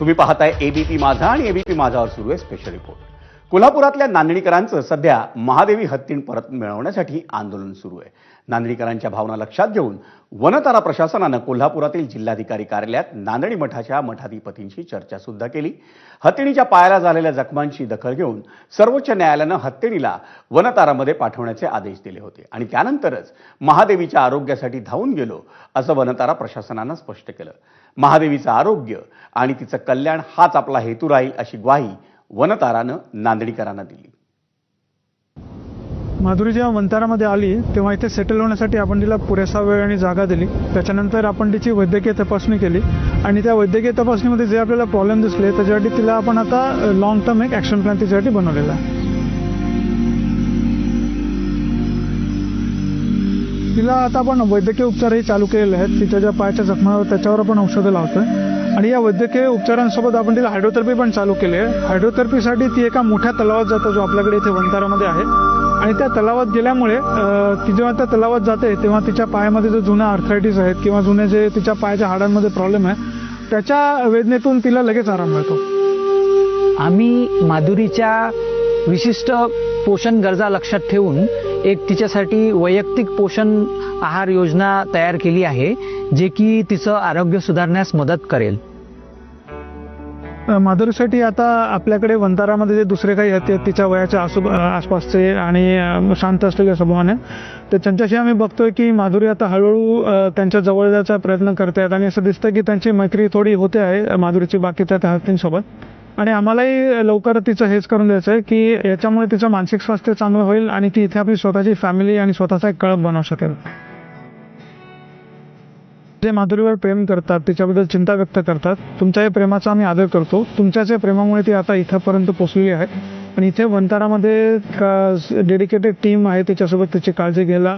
तुम्ही पाहताय एबीपी माझा आणि एबीपी माझावर सुरू आहे स्पेशल रिपोर्ट कोल्हापुरातल्या नांदणीकरांचं सध्या महादेवी हत्तीण परत मिळवण्यासाठी आंदोलन सुरू आहे. नांदणीकरांच्या भावना लक्षात घेऊन वनतारा प्रशासनानं कोल्हापुरातील जिल्हाधिकारी कार्यालयात नांदणी मठाच्या मठाधिपतींशी चर्चा सुद्धा केली. हत्तीणीच्या पायाला झालेल्या जखमांची दखल घेऊन सर्वोच्च न्यायालयानं हत्तीणीला वनतारामध्ये पाठवण्याचे आदेश दिले होते आणि त्यानंतरच महादेवीच्या आरोग्यासाठी धावून गेलो असं वनतारा प्रशासनानं स्पष्ट केलं. महादेवीचं आरोग्य आणि तिचं कल्याण हाच आपला हेतू राहील अशी ग्वाही वनतारानं नांदणीकरांना दिली. माधुरी जेव्हा वनतारामध्ये आली तेव्हा इथे सेटल होण्यासाठी आपण तिला पुरेसा वेळ आणि जागा दिली. त्याच्यानंतर आपण तिची वैद्यकीय तपासणी केली आणि त्या वैद्यकीय तपासणीमध्ये जे आपल्याला प्रॉब्लेम दिसले त्याच्यासाठी तिला आपण आता लॉंग टर्म एक ॲक्शन प्लॅन तिच्यासाठी बनवलेला आहे. तिला आता आपण वैद्यकीय उपचारही चालू केलेले आहेत. तिच्या ज्या पायाच्या जखमावर त्याच्यावर आपण औषधं लावतोय. आणि या वैद्यकीय उपचारांसोबत आपण तिला हायड्रोथेरपी पण चालू केली आहे. हायड्रोथेरपीसाठी ती एका मोठ्या तलावात जातो जो आपल्याकडे इथे वंतारामध्ये आहे. आणि त्या तलावात गेल्यामुळे ती जेव्हा त्या तलावात जाते तेव्हा तिच्या पायामध्ये जो जुन्या आर्थरायटिस आहेत किंवा जुने जे तिच्या पायाच्या हाडांमध्ये प्रॉब्लेम आहे त्याच्या वेदनेतून तिला लगेच आराम मिळतो. आम्ही माधुरीच्या विशिष्ट पोषण गरजा लक्षात ठेवून एक तिच्यासाठी वैयक्तिक पोषण आहार योजना तयार केली आहे जे की तिचं आरोग्य सुधारण्यास मदत करेल. माधुरीसाठी आता आपल्याकडे वंतारामध्ये जे दुसरे काही आहेत तिच्या वयाच्या आसू आसपासचे आणि शांत असलेल्या स्वभावाने. तर त्यांच्याशी आम्ही बघतोय की माधुरी आता हळूहळू त्यांच्या जवळ जायचा प्रयत्न करते आहेत आणि असं दिसतं की त्यांची मैत्री थोडी होते आहे माधुरीची बाकीच्या त्या हत्तींसोबत आणि आम्हालाही लवकर तिचं हेच करून द्यायचं आहे की याच्यामुळे तिचं मानसिक स्वास्थ्य चांगलं होईल आणि ती इथे आपली स्वतःची फॅमिली आणि स्वतःचा एक कळप बनवू शकेल. जे माधुरीवर प्रेम करतात तिच्याबद्दल चिंता व्यक्त करतात तुमच्या या प्रेमाचा आम्ही आदर करतो. तुमच्याच या प्रेमामुळे ती आता इथंपर्यंत पोचलेली आहे. आणि इथे वंतारामध्ये डेडिकेटेड टीम आहे तिच्यासोबत तिची काळजी घ्यायला